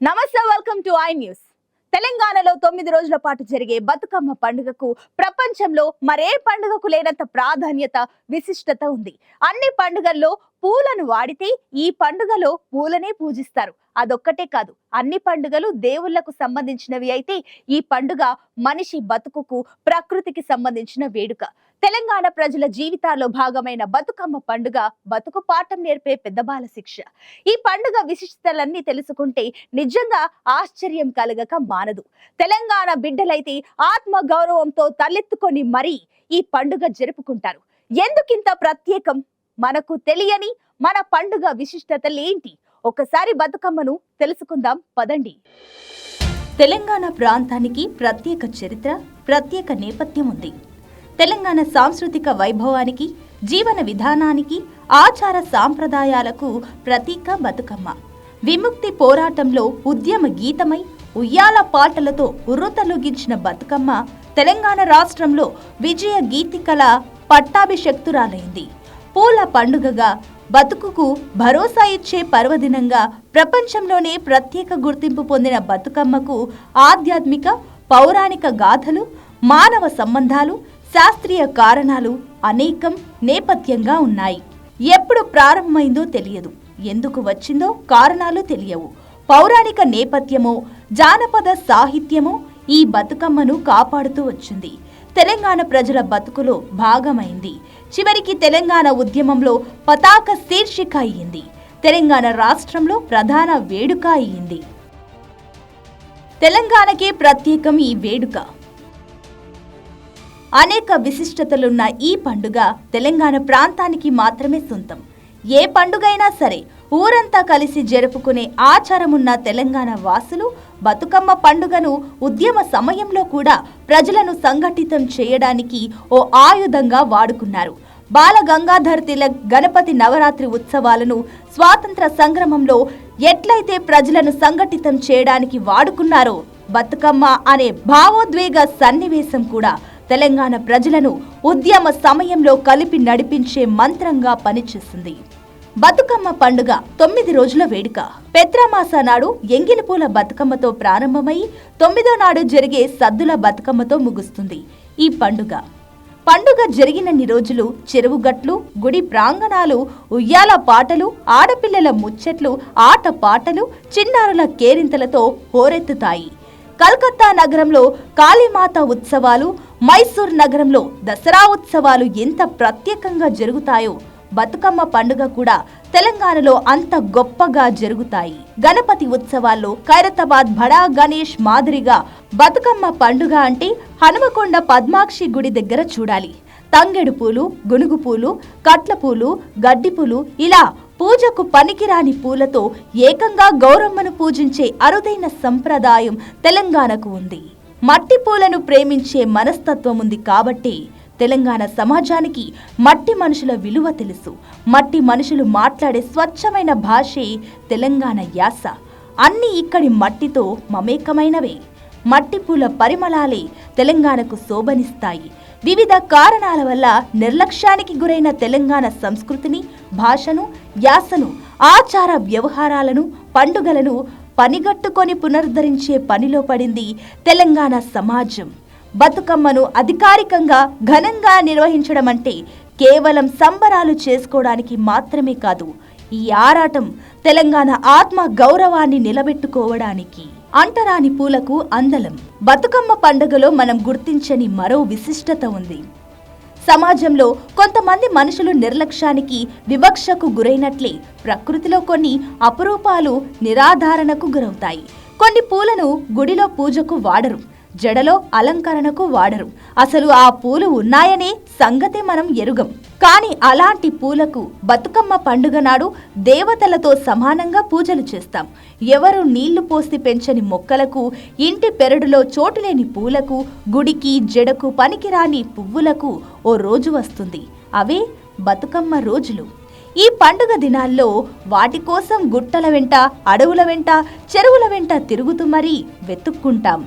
నమస్తే welcome to I news తెలంగాణలో తొమ్మిది రోజుల పాటు జరిగే బతుకమ్మ పండుగకు ప్రపంచంలో మరే పండుగకు లేనంత ప్రాధాన్యత విశిష్టత ఉంది. అన్ని పండుగల్లో పూలను వాడితే ఈ పండుగలో పూలనే పూజిస్తారు. అదొక్కటే కాదు అన్ని పండుగలు దేవుళ్ళకు సంబంధించినవి అయితే ఈ పండుగ మనిషి బతుకుకు ప్రకృతికి సంబంధించిన వేడుక. తెలంగాణ ప్రజల జీవితాల్లో భాగమైన బతుకమ్మ పండుగ బతుకు పాఠం నేర్పే పెద్దబాల శిక్ష. ఈ పండుగ విశిష్టతలన్నీ తెలుసుకుంటే నిజంగా ఆశ్చర్యం కలగక మానదు. తెలంగాణ బిడ్డలైతే ఆత్మ గౌరవంతో తలెత్తుకొని మరీ ఈ పండుగ జరుపుకుంటారు. ఎందుకింత ప్రత్యేకం? మనకు తెలియని మన పండుగ విశిష్టతలేంటి? ఒకసారి బతుకమ్మను తెలుసుకుందాం పదండి. తెలంగాణ ప్రాంతానికి ప్రత్యేక చరిత్ర ప్రత్యేక నేపథ్యం ఉంది. తెలంగాణ సాంస్కృతిక వైభవానికి జీవన విధానానికి ఆచార సాంప్రదాయాలకు ప్రతీక బతుకమ్మ. విముక్తి పోరాటంలో ఉద్యమ గీతమై ఉయ్యాల పాటలతో ఉర్రతలుగించిన బతుకమ్మ తెలంగాణ రాష్ట్రంలో విజయ గీతికల పట్టాభిషక్తురాలైంది. పూల పండుగగా బతుకుకు భరోసా ఇచ్చే పర్వదినంగా ప్రపంచంలోనే ప్రత్యేక గుర్తింపు పొందిన బతుకమ్మకు ఆధ్యాత్మిక పౌరాణిక గాథలు మానవ సంబంధాలు శాస్త్రీయ కారణాలు అనేకం నేపథ్యంగా ఉన్నాయి. ఎప్పుడు ప్రారంభమైందో తెలియదు. ఎందుకు వచ్చిందో కారణాలు తెలియవు. పౌరాణిక నేపథ్యమో జానపద సాహిత్యమో ఈ బతుకమ్మను కాపాడుతూ వచ్చింది. తెలంగాణ ప్రజల బతుకులో భాగమైంది. చివరికి తెలంగాణ ఉద్యమంలో పతాక శీర్షిక అయ్యింది. తెలంగాణ రాష్ట్రంలో ప్రధాన వేడుక అయ్యింది. తెలంగాణకే ప్రత్యేకం ఈ వేడుక. అనేక విశిష్టతలున్న ఈ పండుగ తెలంగాణ ప్రాంతానికి మాత్రమే సొంతం. ఏ పండుగైనా సరే ఊరంతా కలిసి జరుపుకునే ఆచారమున్న తెలంగాణ వాసులు బతుకమ్మ పండుగను ఉద్యమ సమయంలో కూడా ప్రజలను సంఘటితం చేయడానికి ఓ ఆయుధంగా వాడుకున్నారు. బాల గంగాధర్ తిలక్ గణపతి నవరాత్రి ఉత్సవాలను స్వాతంత్ర సంగ్రమంలో ఎట్లయితే ప్రజలను సంఘటితం చేయడానికి వాడుకున్నారో బతుకమ్మ అనే భావోద్వేగ సన్నివేశం కూడా తెలంగాణ ప్రజలను ఉద్యమ సమయంలో కలిపి నడిపించే మంత్రంగా పనిచేస్తుంది. బతుకమ్మ పండుగ తొమ్మిది రోజుల వేడుక. పెత్రమాస నాడు ఎంగిలిపూల బతుకమ్మతో ప్రారంభమై తొమ్మిదో నాడు జరిగే సద్దుల బతుకమ్మతో ముగుస్తుంది ఈ పండుగ. పండుగ జరిగినన్ని రోజులు చెరువుగట్లు గుడి ప్రాంగణాలు ఉయ్యాల పాటలు ఆడపిల్లల ముచ్చట్లు ఆట పాటలు చిన్నారుల కేరింతలతో హోరెత్తుతాయి. కలకత్తా నగరంలో కాళీమాత ఉత్సవాలు మైసూర్ నగరంలో దసరా ఉత్సవాలు ఎంత ప్రత్యేకంగా జరుగుతాయో బతుకమ్మ పండుగ కూడా తెలంగాణలో అంత గొప్పగా జరుగుతాయి. గణపతి ఉత్సవాల్లో ఖైరతాబాద్ బడా గణేష్ మాదిరిగా బతుకమ్మ పండుగ అంటే హనుమకొండ పద్మాక్షి గుడి దగ్గర చూడాలి. తంగెడు పూలు గునుగు పూలు కట్ల పూలు గడ్డి పూలు ఇలా పూజకు పనికిరాని పూలతో ఏకంగా గౌరమ్మను పూజించే అరుదైన సంప్రదాయం తెలంగాణకు ఉంది. మట్టి పూలను ప్రేమించే మనస్తత్వం ఉంది కాబట్టి తెలంగాణ సమాజానికి మట్టి మనుషుల విలువ తెలుసు. మట్టి మనుషులు మాట్లాడే స్వచ్ఛమైన భాషే తెలంగాణ యాస. అన్ని ఇక్కడి మట్టితో మమేకమైనవే. మట్టి పూల పరిమళాలే తెలంగాణకు శోభనిస్తాయి. వివిధ కారణాల వల్ల నిర్లక్ష్యానికి గురైన తెలంగాణ సంస్కృతిని భాషను యాసను ఆచార వ్యవహారాలను పండుగలను పనిగట్టుకొని పునరుద్ధరించే పనిలో పడింది తెలంగాణ సమాజం. బతుకమ్మను అధికారికంగా ఘనంగా నిర్వహించడం అంటే కేవలం సంబరాలు చేసుకోవడానికి మాత్రమే కాదు ఈ ఆరాటం తెలంగాణ ఆత్మ గౌరవాన్ని నిలబెట్టుకోవడానికి. అంటరాని పూలకు అందలం. బతుకమ్మ పండుగలో మనం గుర్తించని మరో విశిష్టత ఉంది. సమాజంలో కొంతమంది మనుషులు నిర్లక్ష్యానికి వివక్షకు గురైనట్లే. ప్రకృతిలో కొన్ని అపురూపాలు నిరాధారణకు గురవుతాయి. కొన్ని పూలను గుడిలో పూజకు వాడరు. జడలో అలంకరణకు వాడరు. అసలు ఆ పూలు ఉన్నాయనే సంగతే మనం ఎరుగం. కానీ అలాంటి పూలకు బతుకమ్మ పండుగ నాడు దేవతలతో సమానంగా పూజలు చేస్తాం. ఎవరు నీళ్ళు పోసి పెంచని మొక్కలకు ఇంటి పెరడులో చోటులేని పూలకు గుడికి జడకు పనికిరాని పువ్వులకు ఓ రోజు వస్తుంది. అవే బతుకమ్మ రోజులు. ఈ పండుగ దినాల్లో వాటి కోసం గుట్టల వెంట అడవుల వెంట చెరువుల వెంట తిరుగుతూ మరీ వెతుక్కుంటాం.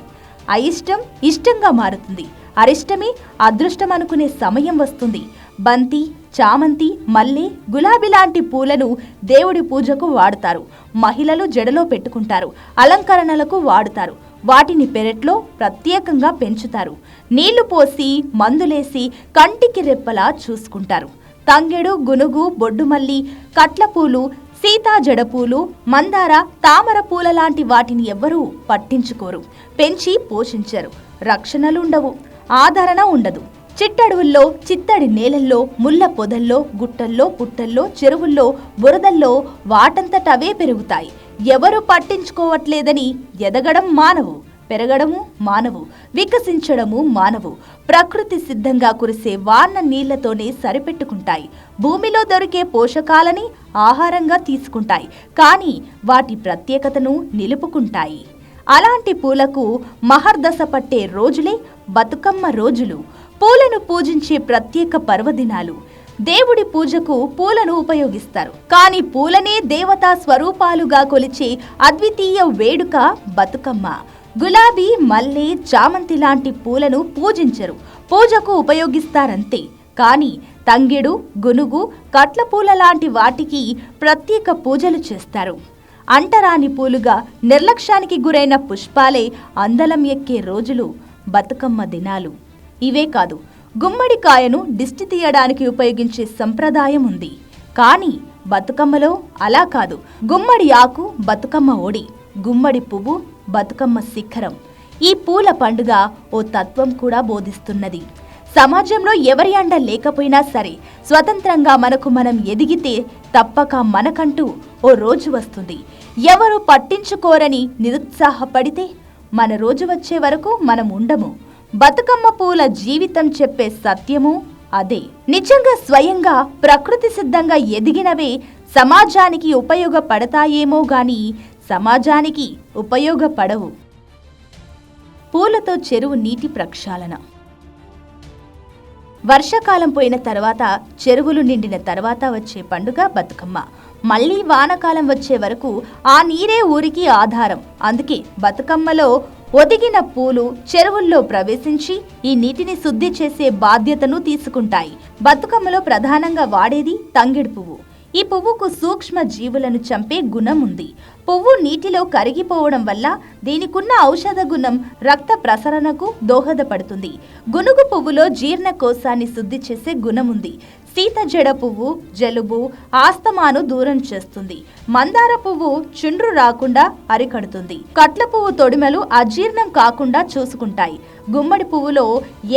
అయిష్టం ఇష్టంగా మారుతుంది. అరిష్టమే అదృష్టం అనుకునే సమయం వస్తుంది. బంతి చామంతి మల్లె గులాబీ లాంటి పూలను దేవుడి పూజకు వాడుతారు. మహిళలు జడలో పెట్టుకుంటారు అలంకరణలకు వాడుతారు. వాటిని పెరట్లో ప్రత్యేకంగా పెంచుతారు. నీళ్ళు పోసి మందులేసి కంటికి రెప్పలా చూసుకుంటారు. తంగెడు గునుగు బొడ్డుమల్లి కట్లపూలు సీతా జడపూలు మందార తామర పూల లాంటి వాటిని ఎవ్వరూ పట్టించుకోరు. పెంచి పోషించరు. రక్షణలుండవు. ఆదరణ ఉండదు. చిట్టడవుల్లో చిత్తడి నేలల్లో ముళ్ళ పొదల్లో గుట్టల్లో పుట్టల్లో చెరువుల్లో బురదల్లో వాటంతటవే పెరుగుతాయి. ఎవరు పట్టించుకోవట్లేదని ఎదగడం మానవు. పెరగడము మానవు వికసించడము మానవు. ప్రకృతి సిద్ధంగా కురిసే వాన నీళ్ళతోనే సరిపెట్టుకుంటాయి. భూమిలో దొరికే పోషకాలని ఆహారంగా తీసుకుంటాయి. కానీ వాటి ప్రత్యేకతను నిలుపుకుంటాయి. అలాంటి పూలకు మహర్దశ పట్టే రోజులే బతుకమ్మ రోజులు. పూలను పూజించే ప్రత్యేక పర్వదినాలు. దేవుడి పూజకు పూలను ఉపయోగిస్తారు. కానీ పూలనే దేవతా స్వరూపాలుగా కొలిచే అద్వితీయ వేడుక బతుకమ్మ. గులాబీ మల్లె చామంతి లాంటి పూలను పూజించరు. పూజకు ఉపయోగిస్తారంతే. కానీ తంగిడు గునుగు కట్ల పూల లాంటి వాటికి ప్రత్యేక పూజలు చేస్తారు. అంటరాని పూలుగా నిర్లక్ష్యానికి గురైన పుష్పాలే అందలం ఎక్కే రోజులు బతుకమ్మ దినాలు. ఇవే కాదు గుమ్మడికాయను దిష్టి తీయడానికి ఉపయోగించే సంప్రదాయం ఉంది. కానీ బతుకమ్మలో అలా కాదు. గుమ్మడి ఆకు బతుకమ్మ ఒడి గుమ్మడి పువ్వు బతుకమ్మ శిఖరం. ఈ పూల పండుగ ఓ తత్వం కూడా బోధిస్తున్నది. సమాజంలో ఎవరి అండ లేకపోయినా సరే స్వతంత్రంగా మనకు మనం ఎదిగితే తప్పక మనకంటూ ఓ రోజు వస్తుంది. ఎవరు పట్టించుకోరని నిరుత్సాహపడితే మన రోజు వచ్చే వరకు మనం ఉండము. బతుకమ్మ పూల జీవితం చెప్పే సత్యము అదే. నిజంగా స్వయంగా ప్రకృతి సిద్ధంగా ఎదిగినవే సమాజానికి ఉపయోగపడతాయేమో గాని సమాజానికి ఉపయోగపడవు. పూలతో చెరువు నీటి ప్రక్షాళన. వర్షాకాలం పోయిన తర్వాత చెరువులు నిండిన తర్వాత వచ్చే పండుగ బతుకమ్మ. మళ్ళీ వానకాలం వచ్చే వరకు ఆ నీరే ఊరికి ఆధారం. అందుకే బతుకమ్మలో ఒదిగిన పూలు చెరువుల్లో ప్రవేశించి ఈ నీటిని శుద్ధి చేసే బాధ్యతను తీసుకుంటాయి. బతుకమ్మలో ప్రధానంగా వాడేది తంగిడి పువ్వు. ఈ పువ్వుకు సూక్ష్మ జీవులను చంపే గుణం ఉంది. పువ్వు నీటిలో కరిగిపోవడం వల్ల దీనికున్న ఔషధ గుణం రక్త ప్రసరణకు దోహదపడుతుంది. గునుగు పువ్వులో జీర్ణకోశాన్ని శుద్ధి చేసే గుణం ఉంది. సీత జడ పువ్వు జలుబు ఆస్తమాను దూరం చేస్తుంది. మందార పువ్వు చుండ్రు రాకుండా అరికడుతుంది. కట్ల పువ్వు తొడిమలు అజీర్ణం కాకుండా చూసుకుంటాయి. గుమ్మడి పువ్వులో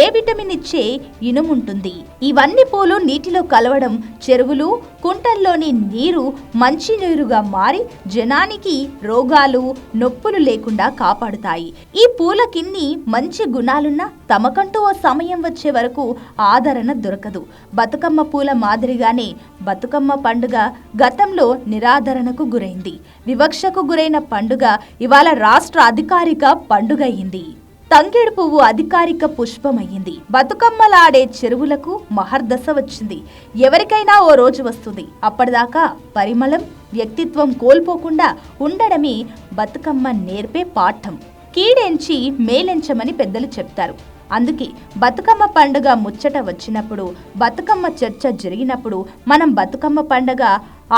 ఏ విటమిన్ ఇచ్చే ఇనుముంటుంది? ఇవన్నీ పూలు నీటిలో కలవడం చెరువులు కుంటల్లోని నీరు మంచి నీరుగా మారి జనానికి రోగాలు నొప్పులు లేకుండా కాపాడుతాయి. ఈ పూలకిన్ని మంచి గుణాలున్న తమకంటూ ఓ సమయం వచ్చే వరకు ఆదరణ దొరకదు. బతుకమ్మ పూల మాదిరిగానే బతుకమ్మ పండుగ గతంలో నిరాదరణకు గురైంది. వివక్షకు గురైన పండుగ ఇవాళ రాష్ట్ర అధికారిక పండుగ అయింది. తంగేడు పువ్వు అధికారిక పుష్పమయ్యింది. బతుకమ్మలాడే చెరువులకు మహర్దశ వచ్చింది. ఎవరికైనా ఓ రోజు వస్తుంది. అప్పటిదాకా పరిమళం వ్యక్తిత్వం కోల్పోకుండా ఉండడమే బతుకమ్మ నేర్పే పాఠం. కీడెంచి మేలెంచమని పెద్దలు చెప్తారు. అందుకే బతుకమ్మ పండుగ ముచ్చట వచ్చినప్పుడు బతుకమ్మ చర్చ జరిగినప్పుడు మనం బతుకమ్మ పండుగ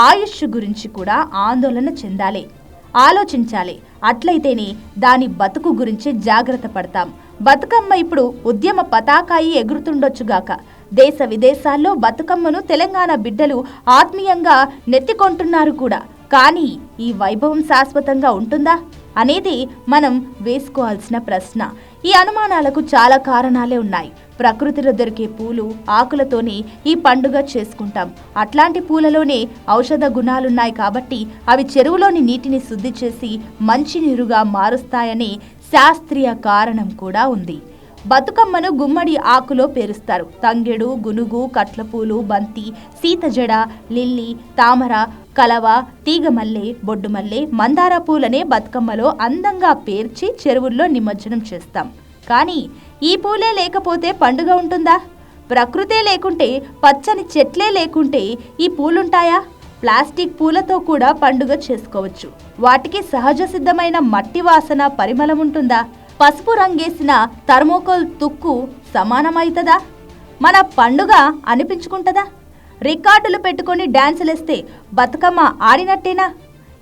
ఆయుష్ గురించి కూడా ఆందోళన చెందాలి. ఆలోచించాలి. అట్లయితేనే దాని బతుకు గురించి జాగ్రత్త పడతాం. బతుకమ్మ ఇప్పుడు ఉద్యమ పతాకాయి ఎగురుతుండొచ్చుగాక దేశ విదేశాల్లో బతుకమ్మను తెలంగాణ బిడ్డలు ఆత్మీయంగా నెత్తికొంటున్నారు కూడా. కానీ ఈ వైభవం శాశ్వతంగా ఉంటుందా? అనేది మనం వేసుకోవాల్సిన ప్రశ్న. ఈ అనుమానాలకు చాలా కారణాలే ఉన్నాయి. ప్రకృతిలో దొరికే పూలు ఆకులతోనే ఈ పండుగ చేసుకుంటాం. అట్లాంటి పూలలోనే ఔషధ గుణాలున్నాయి కాబట్టి అవి చెరువులోని నీటిని శుద్ధి చేసి మంచినీరుగా మారుస్తాయనే శాస్త్రీయ కారణం కూడా ఉంది. బతుకమ్మను గుమ్మడి ఆకులో పేరుస్తారు. తంగెడు గునుగు కట్లపూలు బంతి సీతజడ లిల్లీ తామర కలవ తీగమల్లె బొడ్డుమల్లె మందార పూలనే బతుకమ్మలో అందంగా పేర్చి చెరువుల్లో నిమజ్జనం చేస్తాం. కానీ ఈ పూలే లేకపోతే పండుగ ఉంటుందా? ప్రకృతే లేకుంటే పచ్చని చెట్లే లేకుంటే ఈ పూలుంటాయా? ప్లాస్టిక్ పూలతో కూడా పండుగ చేసుకోవచ్చు. వాటికి సహజ సిద్ధమైన మట్టి వాసన పరిమళం ఉంటుందా? పసుపు రంగేసిన థర్మోకోల్ తుక్కు సమానమైతదా? మన పండుగ అనిపించుకుంటుందా? రికార్డులు పెట్టుకొని డాన్సులేస్తే బతుకమ్మ ఆడినట్టేనా?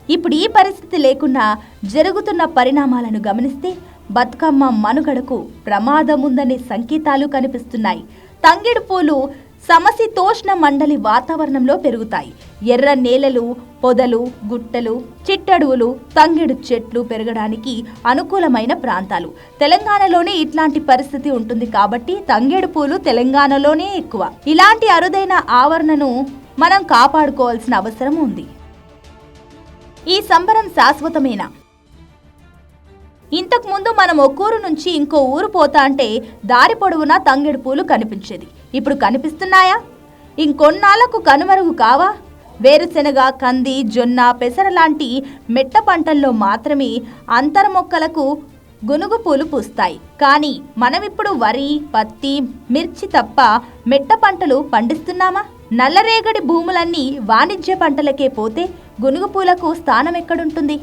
ఇప్పుడు ఈ పరిస్థితి లేకున్నా జరుగుతున్న పరిణామాలను గమనిస్తే బతుకమ్మ మనుగడకు ప్రమాదం ఉందనే సంకేతాలు కనిపిస్తున్నాయి. తంగెడు పూలు సమశీతోష్ణ మండలి వాతావరణంలో పెరుగుతాయి. ఎర్ర నేలలు పొదలు గుట్టలు చిట్టడువులు తంగిడు చెట్లు పెరగడానికి అనుకూలమైన ప్రాంతాలు. తెలంగాణలోనే ఇట్లాంటి పరిస్థితి ఉంటుంది కాబట్టి తంగేడు పూలు తెలంగాణలోనే ఎక్కువ. ఇలాంటి అరుదైన ఆవరణను మనం కాపాడుకోవాల్సిన అవసరం ఉంది. ఈ సంబరం శాశ్వతమేనా? ఇంతకు ముందు మనం ఒక్కూరు నుంచి ఇంకో ఊరు పోతా అంటే దారి పొడవునా తంగిడి పూలు కనిపించేది. ఇప్పుడు కనిపిస్తున్నాయా? ఇంకొన్నాళ్ళకు కనుమరుగు కావా? వేరుశెనగ కంది జొన్న పెసర లాంటి మెట్ట పంటల్లో మాత్రమే అంతర మొక్కలకు గునుగు పూలు పూస్తాయి. కానీ మనమిప్పుడు వరి పత్తి మిర్చి తప్ప మెట్ట పంటలు పండిస్తున్నామా? నల్లరేగడి భూములన్నీ వాణిజ్య పంటలకే పోతే గునుగు పూలకు స్థానం ఎక్కడుంటుంది?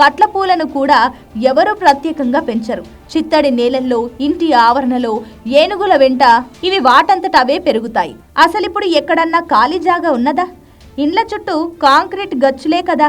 కట్ల పూలను కూడా ఎవరూ ప్రత్యేకంగా పెంచరు. చిత్తడి నేలల్లో ఇంటి ఆవరణలో ఏనుగుల వెంట ఇవి వాటంతట అవే పెరుగుతాయి. అసలిప్పుడు ఎక్కడన్నా ఖాళీ జాగా ఉన్నదా? ఇండ్ల చుట్టూ కాంక్రీట్ గచ్చులే కదా?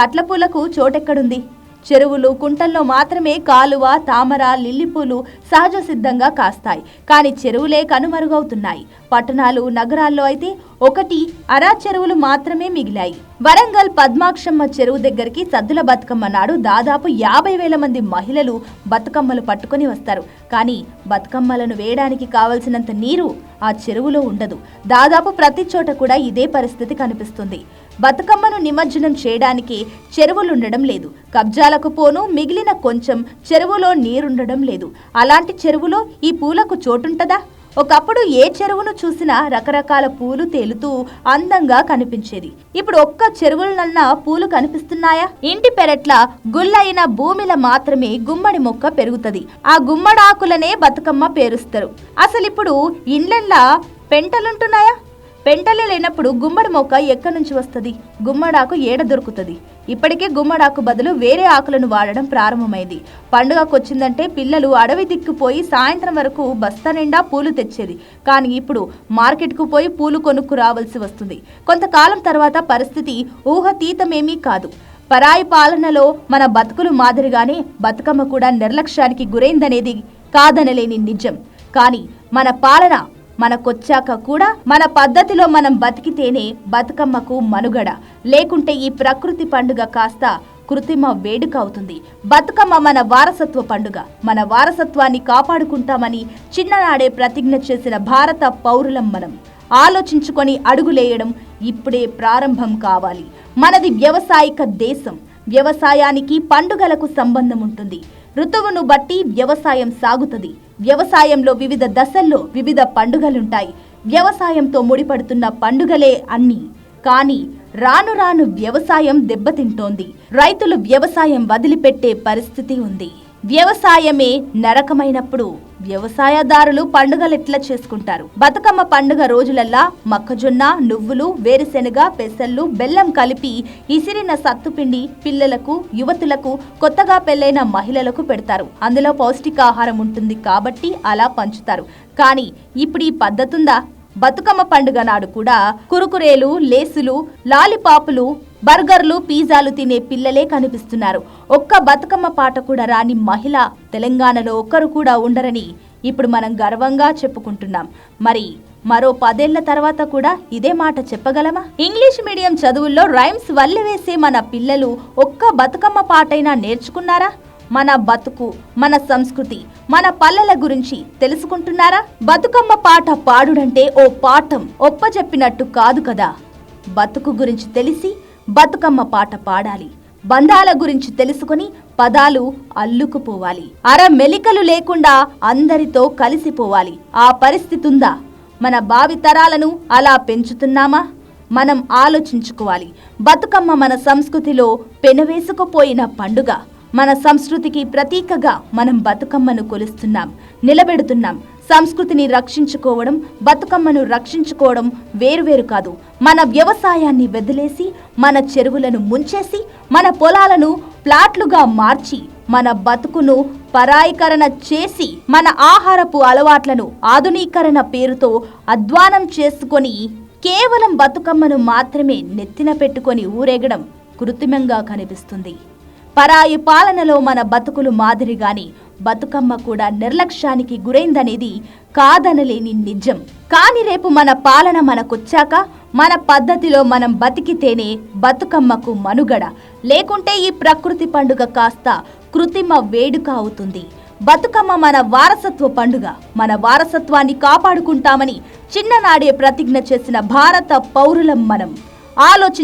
కట్ల పూలకు చోటెక్కడుంది? చెరువులు కుంటల్లో మాత్రమే కాలువ తామర లిల్లిపూలు సహజ సిద్ధంగా కాస్తాయి. కానీ చెరువులే కనుమరుగవుతున్నాయి. పట్టణాలు నగరాల్లో అయితే ఒకటి అరా చెరువులు మాత్రమే మిగిలాయి. వరంగల్ పద్మాక్షమ్మ చెరువు దగ్గరికి సద్దుల బతుకమ్మ నాడు దాదాపు యాభై వేల మంది మహిళలు బతుకమ్మలు పట్టుకొని వస్తారు. కానీ బతుకమ్మలను వేయడానికి కావలసినంత నీరు ఆ చెరువులో ఉండదు. దాదాపు ప్రతి చోట కూడా ఇదే పరిస్థితి కనిపిస్తుంది. బతుకమ్మను నిమజ్జనం చేయడానికి చెరువులుండడం లేదు. కబ్జాలకు పోను మిగిలిన కొంచెం చెరువులో నీరుండడం లేదు. అలాంటి చెరువులో ఈ పూలకు చోటుంటదా? ఒకప్పుడు ఏ చెరువును చూసినా రకరకాల పూలు తేలుతూ అందంగా కనిపించేది. ఇప్పుడు ఒక్క చెరువులనన్నా పూలు కనిపిస్తున్నాయా? ఇంటి పెరట్ల గుల్లైన భూమిల మాత్రమే గుమ్మడి మొక్క పెరుగుతుంది. ఆ గుమ్మడాకులనే బతుకమ్మ పేరుస్తారు. అసలు ఇప్పుడు ఇండ్లల్లా పెంటలుంటున్నాయా? పెంటలే లేనప్పుడు గుమ్మడి మొక్క ఎక్కడి నుంచి వస్తుంది? గుమ్మడాకు ఏడ దొరుకుతుంది? ఇప్పటికే గుమ్మడాకు బదులు వేరే ఆకులను వాడడం ప్రారంభమైంది. పండుగకు వచ్చిందంటే పిల్లలు అడవి దిక్కుపోయి సాయంత్రం వరకు బస్తా నిండా పూలు తెచ్చేది. కానీ ఇప్పుడు మార్కెట్కు పోయి పూలు కొనుక్కు రావాల్సి వస్తుంది. కొంతకాలం తర్వాత పరిస్థితి ఊహతీతమేమీ కాదు. పరాయి పాలనలో మన బతుకులు మాదిరిగానే బతుకమ్మ కూడా నిర్లక్ష్యానికి గురైందనేది కాదనలేని నిజం. కానీ మన పాలన మనకొచ్చాక కూడా మన పద్ధతిలో మనం బతికితేనే బతుకమ్మకు మనుగడ. లేకుంటే ఈ ప్రకృతి పండుగ కాస్త కృత్రిమ వేడుక అవుతుంది. బతుకమ్మ మన వారసత్వ పండుగ. మన వారసత్వాన్ని కాపాడుకుంటామని చిన్ననాడే ప్రతిజ్ఞ చేసిన భారత పౌరులం మనం. ఆలోచించుకొని అడుగులేయడం ఇప్పుడే ప్రారంభం కావాలి. మనది వ్యవసాయిక దేశం. వ్యవసాయానికి పండుగలకు సంబంధం ఉంటుంది ఋతువును బట్టి వ్యవసాయం సాగుతుంది. వ్యవసాయంలో వివిధ దశల్లో వివిధ పండుగలుంటాయి. వ్యవసాయంతో ముడిపడుతున్న పండుగలే అన్నీ. కానీ రాను రాను వ్యవసాయం దెబ్బతింటోంది. రైతులు వ్యవసాయం వదిలిపెట్టే పరిస్థితి ఉంది. వ్యవసాయమే నరకమైనప్పుడు వ్యవసాయదారులు పండుగలు ఎట్లా చేసుకుంటారు? బతుకమ్మ పండుగ రోజులల్లా మొక్కజొన్న నువ్వులు వేరుశెనగ పెసళ్ళు బెల్లం కలిపి ఇసిరిన సత్తుపిండి పిల్లలకు యువతులకు కొత్తగా పెళ్ళైన మహిళలకు పెడతారు. అందులో పౌష్టికాహారం ఉంటుంది కాబట్టి అలా పంచుతారు. కానీ ఇప్పుడు ఈ పద్ధతుందా? బతుకమ్మ పండుగ నాడు కూడా కురుకురేలు లేసులు లాలిపాపులు బర్గర్లు పిజ్జాలు తినే పిల్లలే కనిపిస్తున్నారు. ఒక్క బతుకమ్మ పాట కూడా రాని మహిళ తెలంగాణలో ఒక్కరు కూడా ఉండరని ఇప్పుడు మనం గర్వంగా చెప్పుకుంటున్నాం. మరి మరో పదేళ్ళ తర్వాత కూడా ఇదే మాట చెప్పగలమా? ఇంగ్లీష్ మీడియం చదువుల్లో రైమ్స్ వల్లెవేసే మన పిల్లలు ఒక్క బతుకమ్మ పాటైనా నేర్చుకున్నారా? మన బతుకు మన సంస్కృతి మన పల్లెల గురించి తెలుసుకుంటున్నారా? బతుకమ్మ పాట పాడుడంటే ఓ పాఠం ఒప్పజెప్పినట్టు కాదు కదా. బతుకు గురించి తెలిసి బతుకమ్మ పాట పాడాలి. బంధాల గురించి తెలుసుకుని పదాలు అల్లుకుపోవాలి. అర మెలికలు లేకుండా అందరితో కలిసిపోవాలి. ఆ పరిస్థితి ఉందా మన భావితరాలను అలా పెంచుతున్నామా? మనం ఆలోచించుకోవాలి. బతుకమ్మ మన సంస్కృతిలో పెనవేసుకుపోయిన పండుగ. మన సంస్కృతికి ప్రతీకగా మనం బతుకమ్మను కొలుస్తున్నాం నిలబెడుతున్నాం. సంస్కృతిని రక్షించుకోవడం బతుకమ్మను రక్షించుకోవడం వేరువేరు కాదు. మన వ్యవసాయాన్ని వదిలేసి మన చెరువులను ముంచేసి మన పొలాలను ప్లాట్లుగా మార్చి మన బతుకును పరాయీకరణ చేసి మన ఆహారపు అలవాట్లను ఆధునీకరణ పేరుతో అధ్వానం చేసుకొని కేవలం బతుకమ్మను మాత్రమే నెత్తిన పెట్టుకొని ఊరేగడం కృత్రిమంగా కనిపిస్తుంది. పరాయి పాలనలో మన బతుకులు మాదిరిగాని బతుకమ్మ కూడా నిర్లక్ష్యానికి గురైందనేది కాదనలేని నిజం. కాని రేపు మన పాలన మనకొచ్చాక మన పద్ధతిలో మనం బతికితేనే బతుకమ్మకు మనుగడ. లేకుంటే ఈ ప్రకృతి పండుగ కాస్త కృత్రిమ వేడుక అవుతుంది. బతుకమ్మ మన వారసత్వ పండుగ. మన వారసత్వాన్ని కాపాడుకుంటామని చిన్ననాడే ప్రతిజ్ఞ చేసిన భారత పౌరులం మనం. ఆలోచించి